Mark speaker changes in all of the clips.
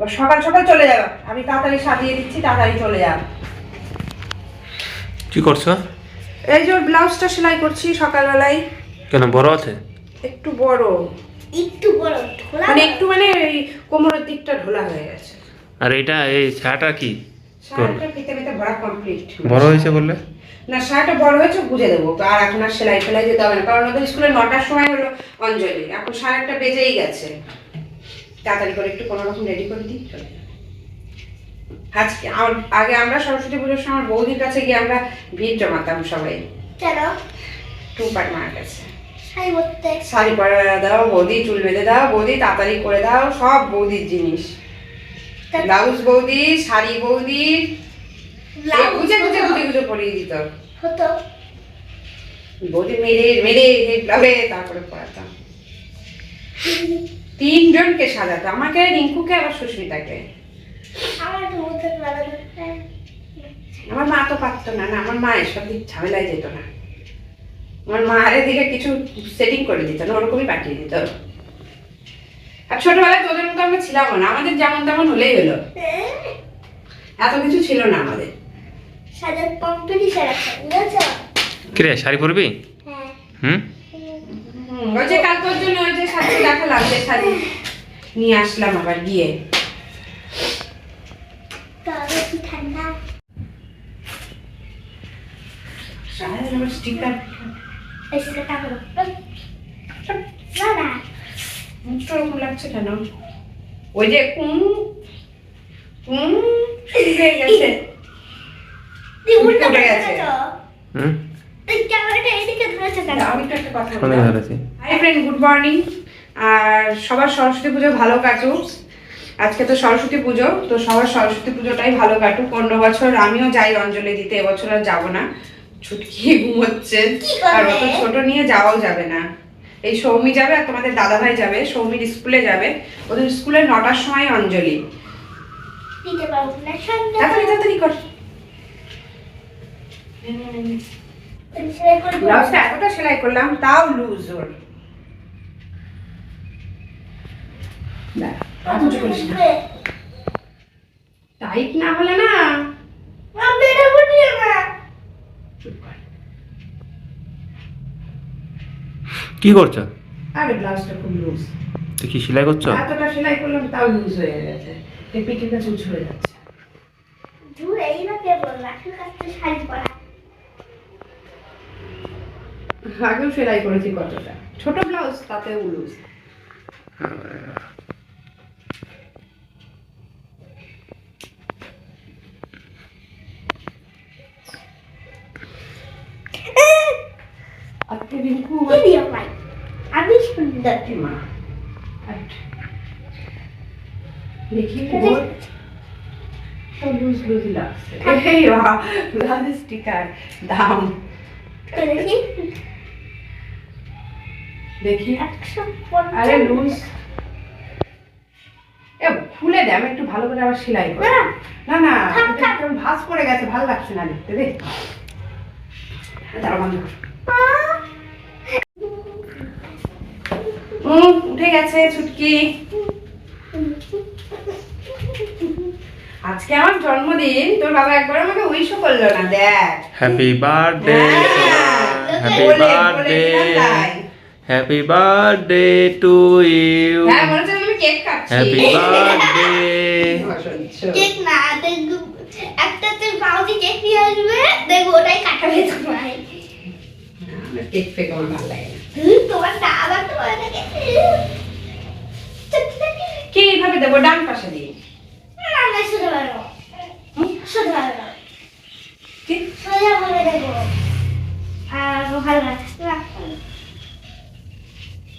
Speaker 1: এবার সকাল সকাল চলে যাবে। আমি তাড়াতাড়ি সাজিয়ে দিচ্ছি তাড়াতাড়ি চলে যাবে
Speaker 2: কি করছ?
Speaker 1: এই যে ব্লাউজটা সেলাই করছি সকালবেলায়।
Speaker 2: কেন বড় আছে?
Speaker 1: একটু বড়।
Speaker 3: একটু বড়
Speaker 1: মানে একটু মানে এই কোমরের দিকটা ঢোলা হয়ে গেছে।
Speaker 2: আর এটা এই শাটা কি?
Speaker 1: শাড়িটা ফিতে ফিতে ভরা কমপ্লিট
Speaker 2: বড় হয়েছে বললে?
Speaker 1: না শাড়িটা বড় হয়েছে বুঝে দেবো। আর এখন আর সেলাই ফেলাই যেতে হবে না কারণ ওদের স্কুলে নটার সময় হলো অঞ্জলি। এখন সাড়ে একটা বেজেই গেছে। তাড়াতাড়ি করে একটু কোনো রকম রেডি করে দিই চলে আজকে আগে আমরা সরস্বতী পুজোর সময় বৌদির কাছে গিয়ে আমরা ভিড় জমাতাম সবাই।
Speaker 3: কেন?
Speaker 1: টুপার মার কাছে।
Speaker 3: শাড়ি
Speaker 1: পরে দাও বৌদি চুল বেঁধে দাও বৌদি তাড়াতাড়ি করে দাও সব বৌদির জিনিস। ব্লাউজ বৌদি শাড়ি বৌদি গুজে গুজে গুজে গুজে পরিয়ে দিত।
Speaker 3: হতো।
Speaker 1: বৌদি মেরে মেরে ব্লাউজে তারপরে পরাতাম। তিনজনকে সাজাতো। আমাকে রিঙ্কুকে আবার সুস্মিতাকে।
Speaker 3: আমার
Speaker 1: আমার মা তো পারতো না না আমার মা এসব দিক ঝামেলায় যেত না। আমার মা আরে দিকে কিছু সেটিং করে দিত না ওরকমই পাঠিয়ে দিত। আর ছোটবেলায় তোদের মতো আমরা ছিলাম না আমাদের যেমন তেমন হলেই হলো। এত কিছু ছিল না আমাদের।
Speaker 2: শাড়ি পরবি?
Speaker 3: হ্যাঁ।
Speaker 2: হুম,
Speaker 1: ওই যে কাল তোর জন্য ওই যে শাড়ি দেখালাম যে শাড়ি নিয়ে আসলাম আবার গিয়ে।
Speaker 3: ঠান্ডা
Speaker 1: স্টিকার মুখটা ওরকম লাগছে কেন? ওই যে কুম কুম হয়ে গেছে। উঠে গেছে।
Speaker 2: হুম?
Speaker 1: হাই ফ্রেন্ড গুড মর্নিং আর সবার সরস্বতী পুজো ভালো কাটুক। আজকে তো সরস্বতী পুজো তো সবার সরস্বতী পুজোটাই ভালো কাটুক। অন্য বছর আমিও যাই অঞ্জলি দিতে এবছর আর যাব না। ছুটকি ঘুমোচ্ছে। আর অত ছোট নিয়ে যাওয়াও যাবে না। এই সৌমি যাবে আর তোমাদের দাদা ভাই যাবে। সৌমির স্কুলে যাবে। ওদের স্কুলে নটার সময় অঞ্জলি।
Speaker 3: দিতে পারব না সন্ধ্যা
Speaker 1: তাড়াতাড়ি তাড়াতাড়ি কর। ব্লাউজটা এতটা সেলাই করলাম তাও লুজ ওর। টাইট না হলে না।
Speaker 2: কি করছ
Speaker 1: আরে ব্লাউজটা খুব লুজ
Speaker 2: তুই কি সেলাই করছ
Speaker 1: এতটা সেলাই করলাম তাও লুজ হয়ে গেছে এই পিঠের কাছে ঝরে যাচ্ছে
Speaker 3: ধুর, এই না কে বলল? আসল কাজ শাড়ি পরা।
Speaker 1: আগেও সেলাই করেছি কতটা। ছোট ব্লাউজ তাতেও লুজ আজকে রিঙ্কু
Speaker 3: কি দিও ভাই? আমি সুন্দর
Speaker 1: মা। আচ্ছা। দেখি ওর তো লুজ লাগছে। এই বাবা ব্লাউজ স্টিকার দাম।
Speaker 3: দেখি।
Speaker 1: দেখি। আরে লুজ। এ খুলে দে আমি একটু ভালো করে আবার সেলাই করি।
Speaker 3: না।
Speaker 1: না ভাঁজ পড়ে গেছে ভালো লাগছে না দেখতে উঠে গেছে ছুটকি। আজকে আমার জন্মদিন তোর বাবা একবার আমাকে উইশও করল না দেখ।
Speaker 2: হ্যাপি বার্থডে
Speaker 1: হ্যাঁ,
Speaker 2: happy birthday. Happy birthday to you happy birthday
Speaker 3: cake না একটা তুই বাউকে কেক নিয়ে আসবে। দেখব ওটাই কাটাবে তোমার
Speaker 1: আমার কেক ফেক আমার ভালো লাগে
Speaker 3: তোমার তোমার
Speaker 1: এইভাবে দেবো? ডান পাশে দিয়ে।
Speaker 3: সোজা করে দেবো। আর ভালো লাগছে হুম আরে তো করে করে আমি দিই।
Speaker 1: এইভাবে দি- এই যে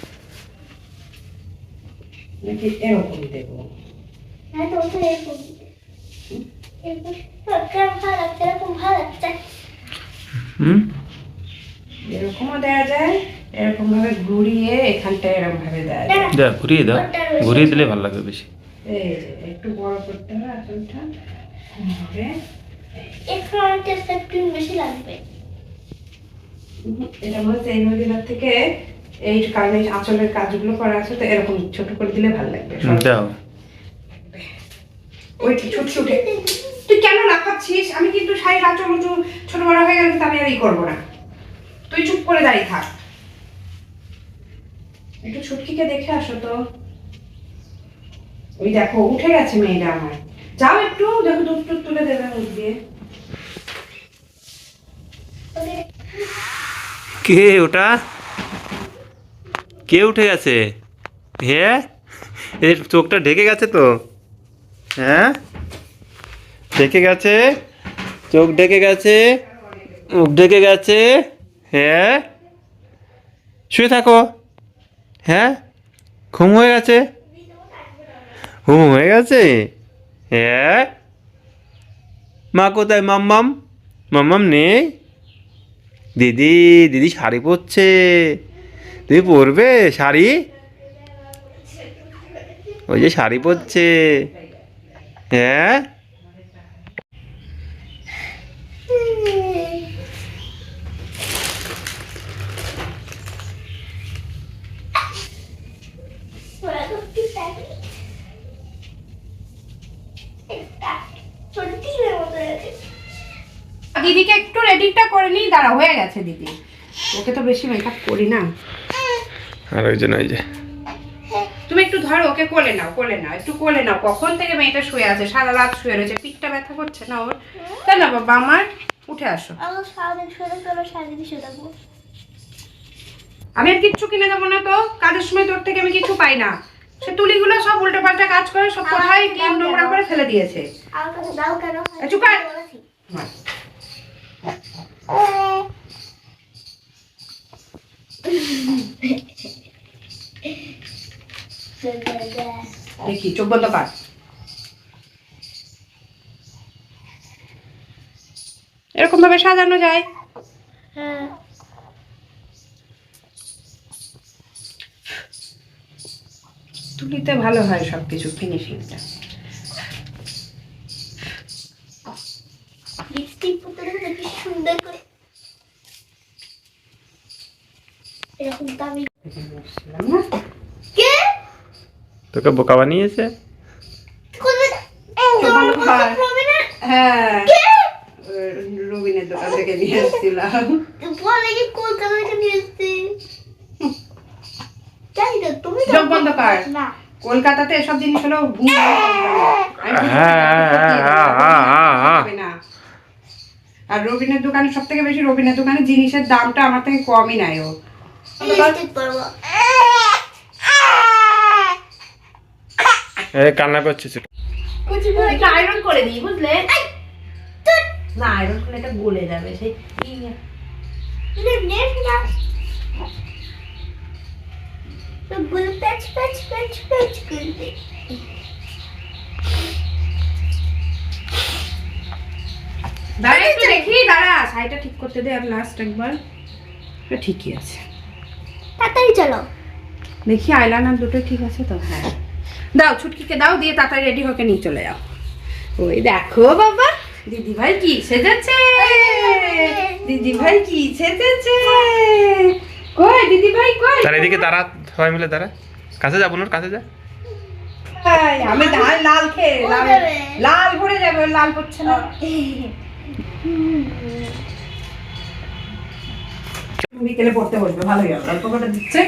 Speaker 1: নাকি এরকম দেবো
Speaker 3: হ্যাঁ
Speaker 1: এরকমও দেওয়া যায় এরকম ভাবে ঘুরিয়ে এখানটা এরকম ভাবে দেওয়া যায়
Speaker 2: ঘুরিয়ে দাও। ঘুরিয়ে দিলে ভালো লাগবে বেশি।
Speaker 1: এই একটু বড় করতে হবে আঁচলটা
Speaker 3: একটু অনেকটা বেশি লাগবে।
Speaker 1: এটা মনে হচ্ছে এই থেকে এই কারণে আঁচলের কাজগুলো করা আছে তো এরকম ছোট করে দিলে ভালো লাগবে
Speaker 2: দাও।
Speaker 1: ওই ছোট ছোট। তুই কেন লাফাচ্ছিস? আমি কিন্তু শাড়ির আঁচল উঁচু ছোট বড় হয়ে গেলে আমি আর ই করব না। তুই চুপ করে দাঁড়িয়ে থাক। একটু ছুটকিকে দেখে আসো তো। ওই দেখো উঠে গেছে মেয়েটা আমার। যাও একটু দেখো দুধ টুধ তুলে দেবে মুখ দিয়ে।
Speaker 2: কে ওটা? কে উঠে গেছে? হ্যাঁ এর চোখটা ঢেকে গেছে তো? হ্যাঁ? ঢেকে গেছে? চোখ ঢেকে গেছে? মুখ ঢেকে গেছে? হ্যাঁ শুয়ে থাকো। হ্যাঁ ঘুম হয়ে গেছে? ঘুম হয়ে গেছে? হ্যাঁ মা কোথায়? মাম্মাম? মাম্মাম নেই? দিদি দিদি শাড়ি পরছে। দিদি পরবে? শাড়ি? ওই যে শাড়ি পরছে। হ্যাঁ?
Speaker 1: দিদিকে একটু রেডিটা করে নিই, দাঁড়া, হয়ে গেছে দিদি। ওকে তো বেশি মেকআপ করি না।
Speaker 2: আর ওই জন্য ওই যে।
Speaker 1: তুমি একটু ধরো ওকে কোলে নাও কোলে নাও একটু কোলে নাও। কখন থেকে মেয়েটা শুয়ে আছে? সারা রাত শুয়ে রয়েছে। পিঠটা ব্যথা করছে না ওর? তাই না বাবা আমার উঠে আসো। আমি আর কিচ্ছু কিনে দেবো না তো? কাজের সময় তোর থেকে আমি কিছু পাই না। সে তুলিগুলো সব উল্টো পাল্টা কাজ করে সব কোথায় কি নোংরা করে ফেলে দিয়েছে।
Speaker 3: আমার কাছে দাও কেন
Speaker 1: এ, চুপ কর।
Speaker 3: বলেছি।
Speaker 1: দেখি চোখ বন্ধ কর। এরকম ভাবে সাজানো যায়।
Speaker 3: হ্যাঁ।
Speaker 1: তুলিতে ভালো হয় সব কিছু ফিনিশিংটা
Speaker 3: পরতে দেখো কি সুন্দর করে এরকম দামি কে
Speaker 2: তোকে বোকা বানিয়েছে?
Speaker 1: হ্যাঁ। দোকান থেকে নিয়ে এসেছিলাম।
Speaker 3: কলকাতা থেকে নিয়ে এসছি?
Speaker 1: কলকাতাতে এসব জিনিস হলো
Speaker 2: হ্যাঁ, হ্যাঁ, হ্যাঁ, হ্যাঁ, হ্যাঁ।
Speaker 1: আর রবিনের দোকানে সব থেকে বেশি রবিনের দোকানে জিনিসের দামটা আমার থেকে কমই নাই ও
Speaker 3: লিপস্টিক পরবো
Speaker 2: এ কান্না করছিস
Speaker 1: একটু আয়রন করে দিই বুঝলে? না আয়রন করলে এটা গলে যাবে সেই দাঁড়া একটু দেখি দাঁড়া। শাড়িটা ঠিক করতে দে আর লাস্ট একবার। এটা ঠিকই আছে।
Speaker 3: তাড়াতাড়ি চলো।
Speaker 1: দেখি আইলাইনার দুটো ঠিক আছে তো? হ্যাঁ। দাও ছুটকিকে দাও দিয়ে তাড়াতাড়ি রেডি হকে নিয়ে চলে যাও। ওই দেখো বাবা দিদি ভাই কি সেজেছে? দিদি ভাই কি সেজেছে? কই দিদি ভাই কই?
Speaker 2: তার এদিকে দাঁড়া সবাই মিলে দাঁড়া। কাছে যা বোনের কাছে যা।
Speaker 1: আমি লাল লাল খেয়ে লাল ভরে যাবে লাল পড়ছে না। বিকেলে পড়তে বসবে ভালোই হবে। অল্প করে দিচ্ছে।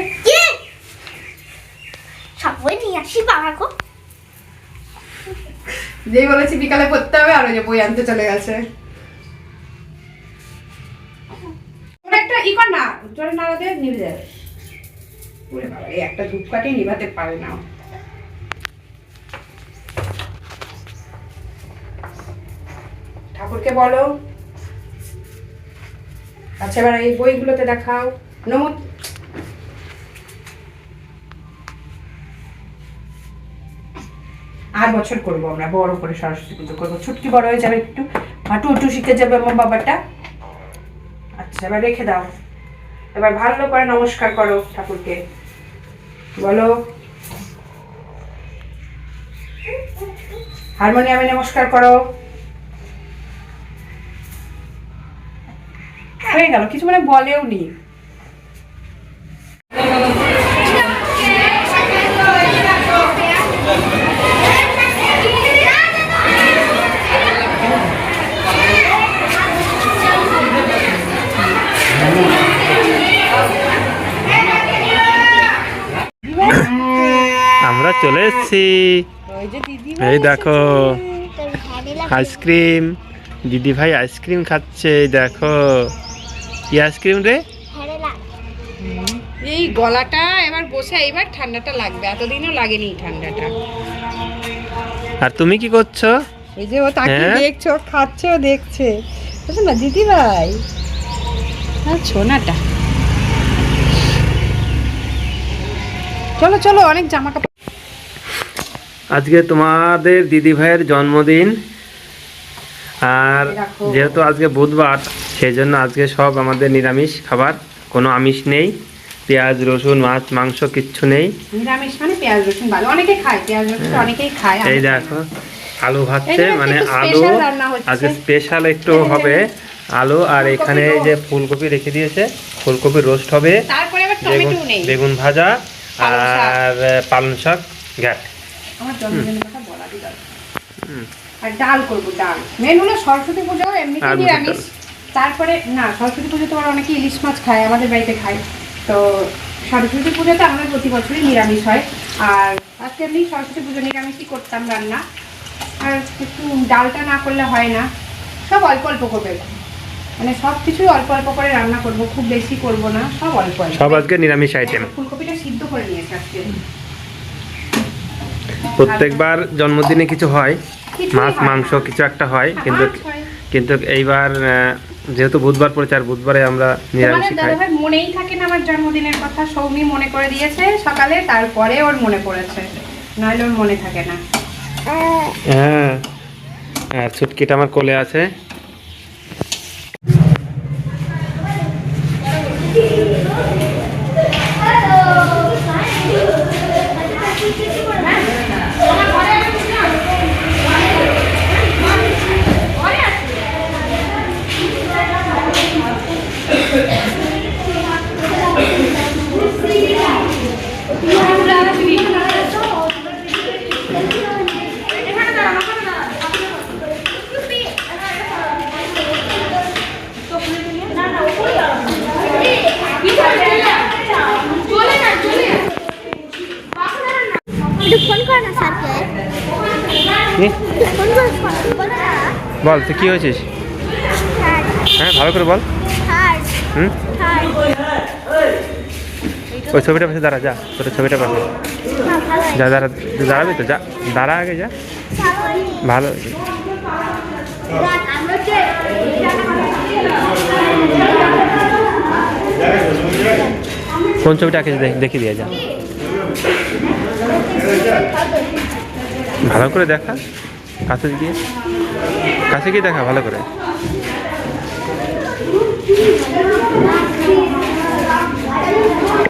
Speaker 1: যেই বলেছি বিকালে পড়তে হবে, আর ওই যে বই আনতে চলে গেছে। ই কর না নিভে একটা ধূপকাঠি নিভাতে পারে না ঠাকুরকে বলো। আচ্ছা এবার এই বইগুলোতে দেখাও। নম আর বছর করব আমরা, বড় করে সরস্বতী পুজো করব। ছুটকি বড় হয়ে যাবে একটু, হাঁটু উটু শিখে যাবে আমার বাবাটা। আচ্ছা এবার রেখে দাও। এবার ভালো করে নমস্কার করো ঠাকুরকে। বলো। হারমোনিয়ামে নমস্কার করো। হয়ে গেল, কিছু মানে বলেও নি
Speaker 2: এই দেখো আইসক্রিম। দিদি ভাই আইসক্রিম খাচ্ছে এই দেখো। কি আইসক্রিম রে?
Speaker 1: এই গলাটা এবার বসে এবার ঠান্ডাটা লাগবে। এতদিনও লাগেনি ঠান্ডাটা।
Speaker 2: আর তুমি কি করছ?
Speaker 1: এই যে ও তাকিয়ে
Speaker 2: হ্যাঁ?
Speaker 1: দেখছ খাচ্ছে ও দেখছে। বুঝছ না দিদি ভাই হ্যাঁ ছোনাটা। চলো চলো অনেক জামা কাপড়
Speaker 2: আজকে তোমাদের দিদি ভাইয়ের জন্মদিন। আর যেহেতু আজকে বুধবার সেই জন্য আজকে সব আমাদের নিরামিষ খাবার। কোনো আমিষ নেই। পেঁয়াজ রসুন মাছ মাংস কিচ্ছু নেই।
Speaker 1: নিরামিষ মানে পেঁয়াজ রসুন ভালো অনেকে খায় পেঁয়াজ রসুন অনেকেই খায়
Speaker 2: এই। দেখো আলু ভাজছে মানে আলু। আজকে স্পেশাল একটু হবে আলু আর এখানে এই যে ফুলকপি রেখে দিয়েছে ফুলকপি রোস্ট হবে। বেগুন বেগুন ভাজা আর পালং শাক ঘ্যাট।
Speaker 1: আমার জন্মদিনের কথা আর ডাল করব ডাল। মেন হলো সরস্বতী পুজো নিরামিষ। তারপরে না সরস্বতী পুজো তো অনেকে ইলিশ মাছ খায় আমাদের বাড়িতে খায়। তো সরস্বতী পুজোতে আমাদের প্রতি বছরই নিরামিষ হয়। আর আজকে এমনি সরস্বতী পুজো নিরামিষই করতাম রান্না। আর একটু ডালটা না করলে হয় না। সব অল্প অল্প করবে। মানে সব কিছুই অল্প অল্প করে রান্না করব খুব বেশি করব না সব অল্প অল্প।
Speaker 2: সব আজকে নিরামিষ আইটেম
Speaker 1: ফুলকপিটা সিদ্ধ করে নিয়েছে আজকে।
Speaker 2: প্রত্যেকবার জন্মদিনে কিছু হয় মাছ মাংস কিছু একটা হয় কিন্তু কিন্তু এইবার যেহেতু বুধবার পড়েছে আর বুধবারে আমরা নিরামিষ খাই।
Speaker 1: মনেই থাকে না আমার জন্মদিনের কথা সৌমি মনে করে দিয়েছে সকালে তারপরে ওর মনে পড়েছে। নাহলে ওর মনে থাকে না।
Speaker 2: হ্যাঁ আর ছুটকিটা আমার কোলে আছে।
Speaker 3: একটু ফোন কর না স্যারকে
Speaker 2: কি?
Speaker 3: একটু ফোন করে বলো না
Speaker 2: বল, তুই কি হয়েছিস? হ্যাঁ ভালো করে বল। হুম? ওই ছবিটা পাশে দাঁড়া, যা, তোর ছবিটা পাশে। যা, দাঁড়া দাঁড়াবি তো, যা, দাঁড়া আগে, যা। ভালো। কোন ছবিটা আঁকে দেখ- দিয়ে, যা। ভালো করে দেখা, কাছে গিয়ে কাছে কি দেখা ভালো করে।